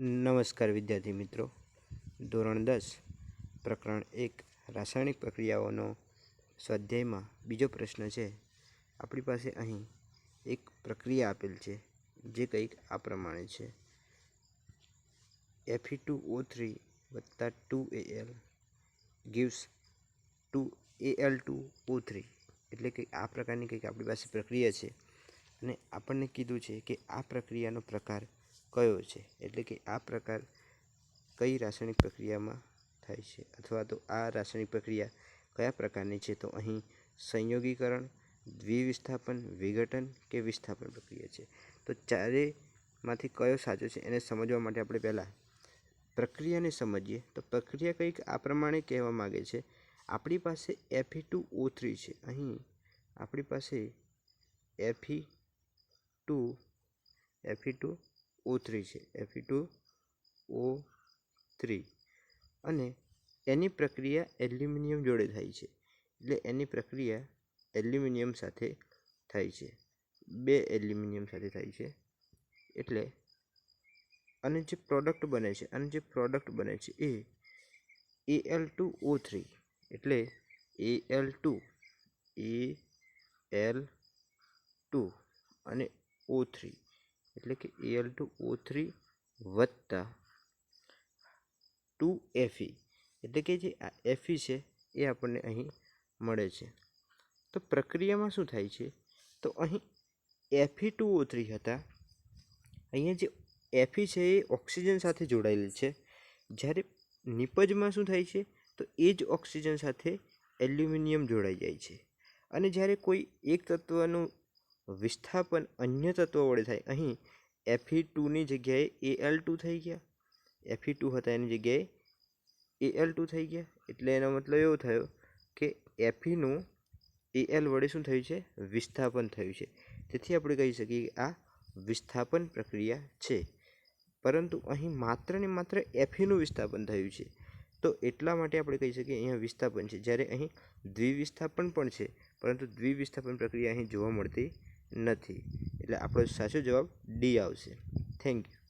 નમસ્કાર વિદ્યાર્થી મિત્રો. ધોરણ દસ, પ્રકરણ એક, રાસાયણિક પ્રક્રિયાઓનો સ્વાધ્યાયમાં બીજો પ્રશ્ન છે. આપણી પાસે અહીં એક પ્રક્રિયા આપેલ છે, જે કંઈક આ પ્રમાણે છે. F E two O three વત્તા two L gives two L two O three એટલે કે આ પ્રકારની કંઈક આપણી પાસે પ્રક્રિયા છે. અને આપણને કીધું છે કે આ પ્રક્રિયાનો પ્રકાર કયો છે? એટલે કે આ પ્રકાર કઈ રાસાયણિક પ્રક્રિયામાં થાય છે? અથવા તો આ રાસાયણિક પ્રક્રિયા કયા પ્રકારની છે? તો અહીં સંયોગીકરણ, દ્વિવિસ્થાપન, વિઘટન કે વિસ્થાપન પ્રક્રિયા છે. તો ચારેમાંથી કયો સાચો છે એને સમજવા માટે આપણે પહેલાં પ્રક્રિયાને સમજીએ. તો પ્રક્રિયા કંઈક આ પ્રમાણે કહેવા માગે છે, આપણી પાસે એફી ટુ ઓ થ્રી છે. અહીં આપણી પાસે F E two F E two O three છે એફી ટુ ઓ થ્રી અને એની પ્રક્રિયા એલ્યુમિનિયમ જોડે થાય છે. એટલે એની પ્રક્રિયા એલ્યુમિનિયમ સાથે થાય છે. બે એલ્યુમિનિયમ સાથે થાય છે. એટલે અને જે પ્રોડક્ટ બને છે, અને જે પ્રોડક્ટ બને છે એ A L two O three એટલે A L two A L two અને ઓ થ્રી એટલે કે એલ ટુ ઓ થ્રી વત્તા ટુ એફઈ એટલે કે જે આ એફી છે, એ આપણને અહીં મળે છે. તો પ્રક્રિયામાં શું થાય છે? તો અહીં એફઈ ટુ ઓ થ્રી હતા. અહીંયા જે એફી છે, એ ઓક્સિજન સાથે જોડાયેલ છે. જ્યારે નિપજમાં શું થાય છે? તો એ જ ઓક્સિજન સાથે એલ્યુમિનિયમ જોડાઈ જાય છે. અને જ્યારે કોઈ એક તત્વનું વિસ્થાપન અન્ય તત્વો વડે થાય. અહીં એફી ટુની જગ્યાએ એ એલ ટુ થઈ ગયા. એફી ટુ હતા એની જગ્યાએ એ એલ ટુ થઈ ગયા. એટલે એનો મતલબ એવો થયો કે એફીનું એ એલ વડે શું થયું છે? વિસ્થાપન થયું છે. તેથી આપણે કહી શકીએ કે આ વિસ્થાપન પ્રક્રિયા છે. પરંતુ અહીં માત્ર ને માત્ર એફીનું વિસ્થાપન થયું છે. તો એટલા માટે આપણે કહી શકીએ અહીંયા વિસ્થાપન છે. જ્યારે અહીં દ્વિવિસ્થાપન પણ છે, પરંતુ દ્વિવિસ્થાપન પ્રક્રિયા અહીં જોવા મળતી નથી. એટલે આપણો સાચો જવાબ ડી આવશે. Thank you